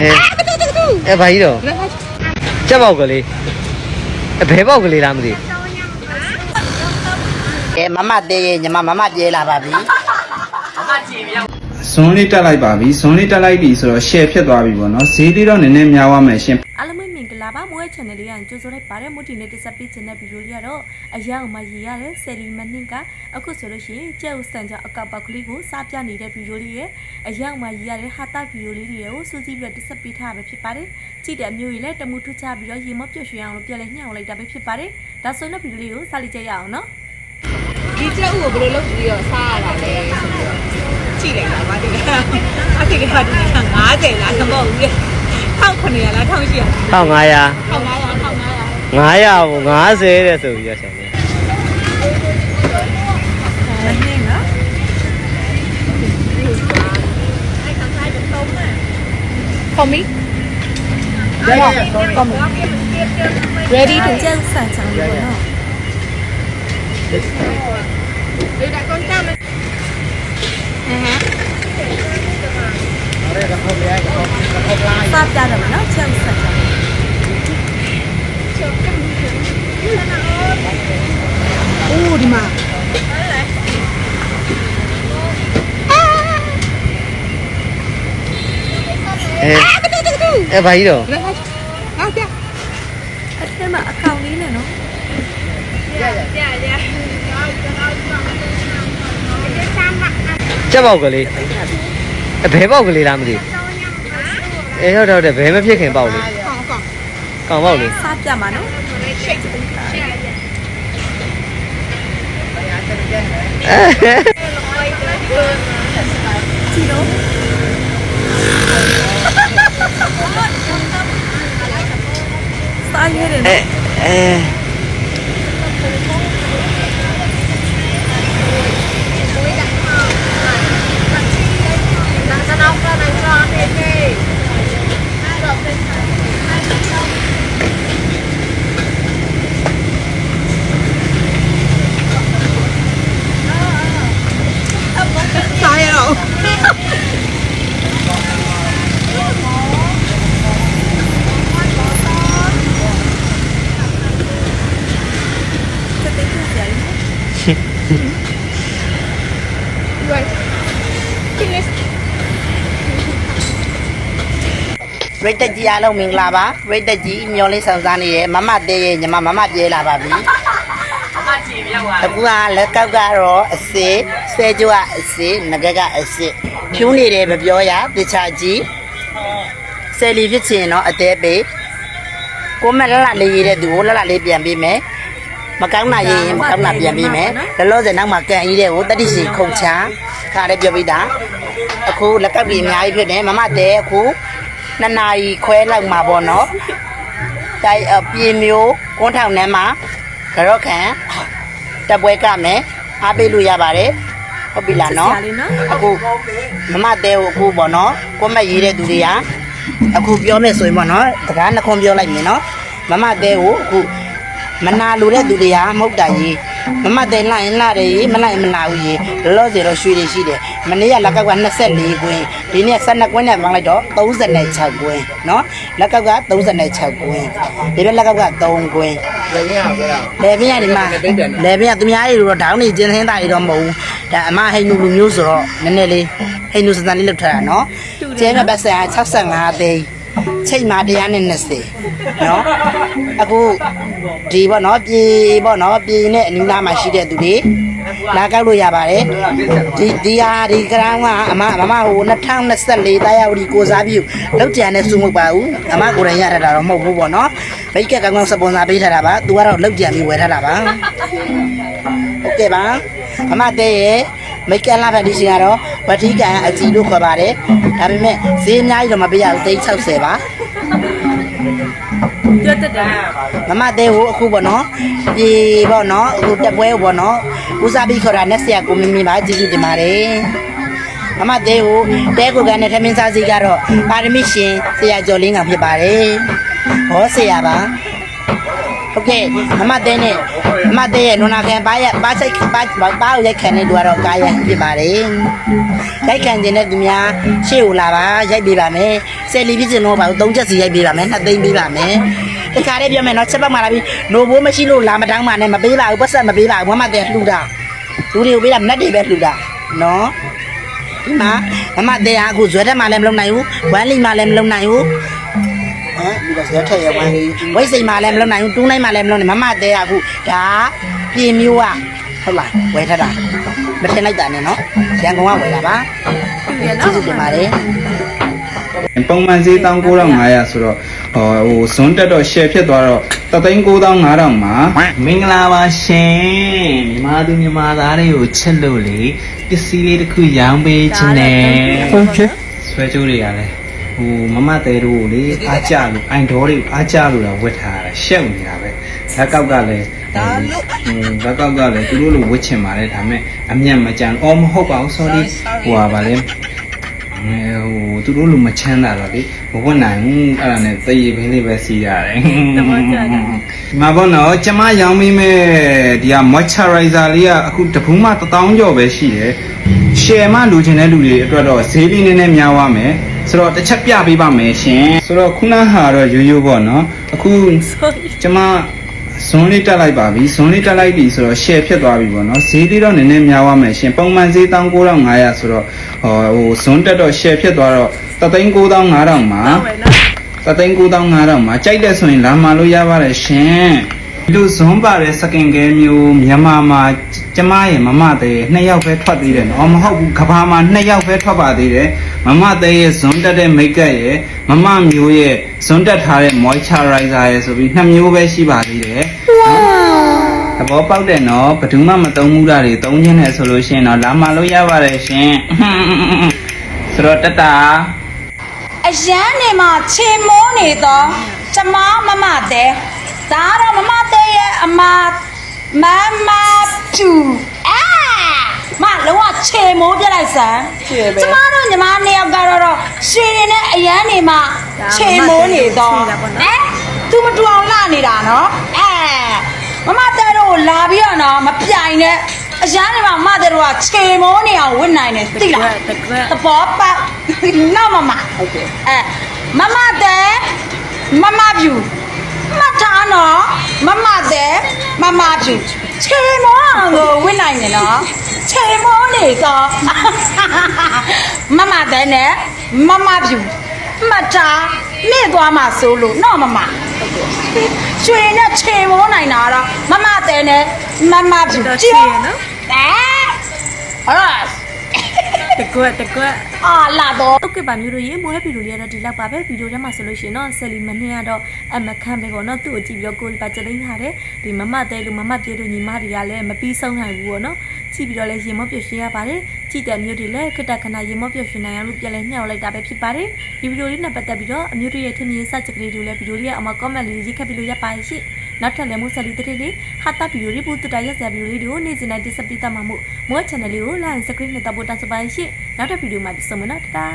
အဲအဲဘာကြီးတော့ကြက်ပေါက်ကလေးအဲဘဲပေါက်ကလေးလားမသိကဲမမသေးရင်ညီမမမပြေးလာပါပြီဇွန်းလေးတက်လိုက်ပါပြီဇွန်းလေးတက်လိုက်ပြီဆိုတော့ share ဖြစ်သွားပြီပေါ့နော်ဈေးလေးတော့နည်းနည်းများသွားမယ်ရှင်အားလုံးပဲမင်္ဂ လာပါမိုးရဲ့ channel လေးကကြိုဆိုလိုက်ပါတယ်မို့ဒီနေ့တက်ဆက်ပေးခြင်းတဲ့ဗီဒီယိုလေးကတော့အရန်အောင်မရည်ရတဲ့ဆယ်လီမနစ်ကအခုဆိုလို့ရှိရင်ကျဲဥစံကြောင့်အကောက်ပေါက်ကလေးကိုစားပြနေတဲ့ဗီဒီယိုလေးရဲ့အရန်အောင်မရည်ရတဲ့ဟာတာဗီဒီယိုလေးတွေကိုစူးစီးပြီးတော့တက်ဆက်ပေးထားတာပဲဖြစ်ပါတယ်ကြည့်တဲ့အမျိုးကြီးလည်းတမှုထူးခြားပြီးတော့ရေမပြုတ်ရွှင်အောင်လို့ပြန်လဲညှောင်းလိုက်တာပဲဖြစ်ပါတယ်ဒါဆိုရင်တော့ဗီဒီယိုလေးကိုစားလိုက်ကြရအောင်နော်ဒီကျက်ဥကိုဘယ်လိုလုပ်ပြီးတော့စားရတာလဲဆိုတော့ကြည့်လိုက်တာပါဒီကအတိတ်ကဒီက50လားမဟုတ်ဘူးလေ 1900လား1800 1500 1500 1500 900 50တဲ့ဆိုပြီးရဆိုင်တယ်မနှင်းနော် for me ready to ကျဲဥစံချောင်းလို့ပေါ့နော်ဒီကကွန်တာမဟမ် ဟမ်စားပြတယ်မနော်ကျဲဥစံချောင်းအိုးဒီမှာအဲအဲဘာကြီးတော့လက်ဟာပြအထက်မှာအကောင်လေးနဲ့နော်ကြက်ပေါက်ကလေး အဲဘဲပေါက်ကလေးလားမသိအဲဟုတ်တယ်ဟုတ်တယ်ဘဲမဖြစ်ခင်ပေါက်လေးကောင်းကောင်းကောင်ပေါက်လေးစားပြမှာနော်ကြည့်တော့စားရဲတယ်အဲနော်အဲစားရအောင် တက်တက်ပြကြရတယ်နော် right finish ရိတ်တက်ကြီးအားလုံးမင်္ဂလာပါရိတ်တက်ကြီးမျောလေးဆောင်စားနေရဲ့မမသေးရင်ညီမမမပြေးလာပါပြီအခုကလက်ကောက်ကတော့အစစ်ဆဲကျိုးကအစစ်ငကက်ကအစစ်ဖြူးနေတယ်မပြောရတခြားကြီးဆယ်လီဖြစ်ချင်တော့အသေးပေးကိုမလလလေးရေးတဲ့သူကိုလလလေးပြန်ပေးမယ်မကောင်းတာရေးရင်မကောင်းတာပြန်ပေးမယ်လောလောဆယ်နောက်မှာကန်ကြီးတဲ့ကိုတတိရှိခုံချာခါလည်းပြောပြီးတာအခုလက်ကောက်ကြီးအများကြီးဖြစ်တယ်မမတဲ့အခု နှစ်နာရီခွဲလောက်မှာပေါ့နော်တိုက်အပြေမျိုးကွန်းထောင်ထဲမှာကြော့ခံတက်ပွဲကမယ်အားပေးလို့ရပါတယ်ဟုတ်ပြီလားနော်ဆရာလေးနော်အခုမမတဲကိုအခုပေါ့နော်ကိုမက်ရေးတဲ့သူတွေကအခုပြောမယ်ဆိုရင်ပေါ့နော်တကားနှခွန်ပြောလိုက်မယ်နော်မမတဲကိုအခုမနာလိုတဲ့သူတွေကမဟုတ်တာကြီးမမတဲလိုက်ရင်လာတယ်ကြီးမလိုက်ရင်မလာဘူးကြီးလောလောဆယ်တော့ရွှေတွေရှိတယ်မနေ့ကလက်ကောက်က24ကွင်း ဒီနေ့12ကွင်းနဲ့ပေါင်းလိုက်တော့36ကွင်းနော်လက်ကောက်က36ကွင်းဒီဘက်လက်ကောက်က3ကွင်းလေပြင်းရလေပြင်းရဒီမှာလေပြင်းရသူများတွေတော့ဒေါင်းနေကျင်းသင်းသားတွေတော့မဟုတ်ဘူးဒါအမဟိန်နူလူမျိုးဆိုတော့နည်းနည်းလေးဟိန်နူစစန်လေးလောက်ထားတာနော်ကျဲကပတ်စံ65သိန်းချိန်မှာ120နော်အခုဒီပေါ့နော်ပြေပေါ့နော်ပြေနဲ့အနီးနားမှာရှိတဲ့သူတွေ လာကောက်လို့ရပါတယ်ဒီဒီဟာဒီကရောင်းကအမမမဟို2024တာယာဝတီကိုစားပြီးလောက်ကြံနဲ့စုမဟုတ်ပါဘူးအမကိုယ်တိုင်ရထားတာတော့မဟုတ်ဘူးပေါ့နော်ဘိတ်ကက်ကောင်းကောင်းစပွန်ဆာပေးထားတာပါသူကတော့လောက်ကြံပြီးဝယ်ထားတာပါဟုတ်ကဲ့ပါအမတဲ့ရဲ့မိတ်ကက်လာဖက်ဒီရှင်ကတော့ဝတိကန်အကြည့်လို့ခေါ်ပါတယ်ဒါပေမဲ့ဈေးအများကြီးတော့မပေးရဘူးသိန်း60ပါ ပြောတတ်တယ်မမတဲကိုအခုပေါ့နော်ဒီပေါ့နော်အခုတက်ပွဲကိုပေါ့နော်ဦးစားပြီးခေါ်တာနဲ့ဆရာကိုမင်းမင်းပါကျေးဇူးတင်ပါတယ်မမတဲကိုတဲကိုကနဲ့ထမင်းစားစီကတော့ပါရမီရှင်ဆရာကျော်လင်းကဖြစ်ပါတယ်ဟောဆရာပါဟ โอเคမမတဲနဲ့မမတဲရဲ့နွနာခံပါရပါစိတ်ပါပါကိုရိုက်ခံတဲ့သူကတော့ကာယံဖြစ်ပါတယ်ရိုက်ခံခြင်းတဲ့သူများရှေ့ကိုလာပါရိုက်ပေးပါမယ်ဆယ်လီဖြစ်စဉ်တော့ပါသုံးချက်စီရိုက်ပေးပါမယ်နှစ်သိန်းပေးပါမယ်ဒီခါလေးပြောမယ်နော်ချက်ပတ်မှလာပြီနိုဘိုးမရှိလို့လာမတောင်းပါနဲ့မပေးပါဘူးပတ်ဆက်မပေးပါဘူးမမတဲလှူတာလူတွေကိုပေးတာမက်တွေပဲလှူတာနော်ဒီမှာမမတဲကအခုဇွဲတက်မှလည်းမလုပ်နိုင်ဘူးဝမ်းလီမှလည်းမလုပ်နိုင်ဘူး ဟမ်ဒီကဇက်ထက်ရဝိုင်းဝိတ်စိမ်မှလည်းမလုံနိုင်ဘူးတူးနိုင်မှလည်းမလုံနိုင်မမသေးအခုဒါပြေမျိုးอ่ะဟုတ်လားဝယ်ထတာမထင်လိုက်တာနဲ့နော်ရန်ကုန်ကဝယ်တာပါကျေးဇူးတင်ပါတယ်ပုံမှန်ဈေး19500ဆိုတော့ဟိုဇွန်းတက်တော့ share ဖြစ်သွားတော့39500မှာမင်္ဂလာပါရှင်မြန်မာသူမြန်မာသားတွေကိုချက်လို့လေပစ္စည်းလေးတစ်ခုရောင်းပေးခြင်းနဲ့ဟုတ်ကဲ့ဆွဲကြိုးတွေကလည်း ဟိုမမတဲတို့ကိုလေအားကြလို့အိုင်ဒေါ်တွေကိုအားကြလို့တော့ဝတ်ထားတာရှက်နေတာပဲလက်ကောက်ကလည်းဒါလို့ဟိုလက်ကောက်ကလည်းသူတို့လိုဝတ်ချင်ပါတယ်ဒါပေမဲ့အမျက်မကြမ်းအော်မဟုတ်ပါဘူး sorry ဟိုပါဗာလေအဲဟိုသူတို့လိုမချမ်းသာတော့လေမဝတ်နိုင်ဘူးအဲ့ဒါနဲ့သေရပင်းလေးပဲစီးရတယ်တမန်ကြတာဒီမှာပေါ့နော်ကျမရောင်းမိမဲ့ဒီက moisturizer လေးကအခုတပူးမှ1000ကျော်ပဲရှိတယ်။ share မှလူချင်တဲ့လူတွေအတွက်တော့ဈေးလေးနည်းနည်းများသွားမယ်။ ဆိုတော့တစ်ချက်ပြပေးပါမယ်ရှင်။ဆိုတော့ခုနဟာတော့ရိုးရိုးပေါ့နော်။အခု sorry ကျမဇွန်လေးတက်လိုက်ပါပြီ။ဇွန်လေးတက်လိုက်ပြီဆိုတော့ share ဖြစ်သွားပြီပေါ့နော်။ဈေးလေးတော့နည်းနည်းများသွားမယ်ရှင်။ပုံမှန်ဈေး19500ဆိုတော့ဟိုဟိုဇွန်တက်တော့ share ဖြစ်သွားတော့39500မှာဝယ်နော်သသိန်း9500မှာကြိုက်တဲ့ဆိုရင်လာမှလို့ရပါတယ်ရှင် ဒီလိုဇွန်ပါတဲ့စကင်ကဲမျိုးမြန်မာမှာကျမရဲ့မမတဲ့ရဲ့နှစ်ယောက်ပဲထွက်သေးတယ်နော်မဟုတ်ဘူးကဘာမှာနှစ်ယောက်ပဲထွက်ပါသေးတယ်မမတဲ့ရဲ့ဇွန်တက်တဲ့မိတ်ကပ်ရဲ့မမမျိုးရဲ့ဇွန်တက်ထားတဲ့ moisturizer ရဲ့ဆိုပြီးနှစ်မျိုးပဲရှိပါသေးတယ်သဘောပေါက်တယ်နော်ဘယ်သူမှမသုံးဘူးလားတွေသုံးခြင်းနဲ့ဆိုလို့ရှိရင်တော့လာမှလို့ရပါတယ်ရှင်ဆိုတော့တတအရန်နေမှာခြေမိုးနေတော့ကျမမမတဲ့ဒါတော့မမတဲ့ရဲ့ အမမမကျူအာမလုံးဝခြေမိုးပြလိုက်စမ်းကျမတို့ညီမနှစ်ယောက်ကတော့တော့ရွှေတွေနဲ့အရန်နေမှာခြေမိုးနေတော့ဟမ်သူမတူအောင်လှနေတာနော်အဲမမတဲ့တို့ကိုလာပြီးတော့နော်မပြိုင်နဲ့အရန်နေမှာမမတဲ့တို့ကခြေမိုးနေအောင်ဝစ်နိုင်တယ်သိလားတကွက်သဘောပေါက်နော်မမဟုတ်ကဲ့အဲမမတဲ့မမပြူ မတ်ထားနော်မမတဲ့မမပြူချေမောအောင်ကိုဝင့်နိုင်တယ်နော်ချေမောနေတော့မမတဲ့နဲ့မမပြူမတ်ထားမိသွားမှာစိုးလို့နော်မမကျွေနဲ့ချေမောနိုင်တာတော့မမတဲ့နဲ့မမပြူတော့ချေရနော်အဲဟော တကွက်တကွက် အာလာတော့ โอเคပါမျိုးတို့ရေမိုးရဲ့ဗီဒီယိုလေးကတော့ဒီလောက်ပါပဲဗီဒီယိုထဲမှာဆိုလို့ရှိရင်တော့ဆယ်လီမနှင်းကတော့အမခန့်ပဲပေါ့နော်သူ့ကိုကြည့်ပြီးတော့ကိုယ်ပါချလိမ့်ထားတယ်ဒီမမတဲလို့မမပြေလို့ညီမတွေကလည်းမပြီးဆုံးနိုင်ဘူးပေါ့နော်ကြည့်ပြီးတော့လည်းရေမောပြည့်ရှင်ရပါတယ်ကြည့်တဲ့မျိုးတွေလည်းခက်တခဏရေမောပြည့်ရှင်နိုင်အောင်လို့ပြန်လဲညှောက်လိုက်တာပဲဖြစ်ပါတယ်ဒီဗီဒီယိုလေးနဲ့ပတ်သက်ပြီးတော့အမျိုးတွေရဲ့ထင်မြင်စချက်ကလေးတွေလည်းဗီဒီယိုလေးရဲ့အမ comment လေးရေးခက်ပြီးလို့ရပါရှိ နောက်ထပ်လည်းမိုးဆက်လီတတိလေးဟာတာဗီဒီယိုလေးပို့တူတာရက်စရာဗီဒီယိုလေးတွေကိုနေ့စဉ်တိုင်းတင်ဆက်ပေးတတ်မှာမို့မိုး channel လေးကို like subscribe နဲ့တပ်ဖို့တောင်းဆိုပါရှိနောက်ထပ်ဗီဒီယိုမှာပြန်ဆုံမယ်နော်တတာ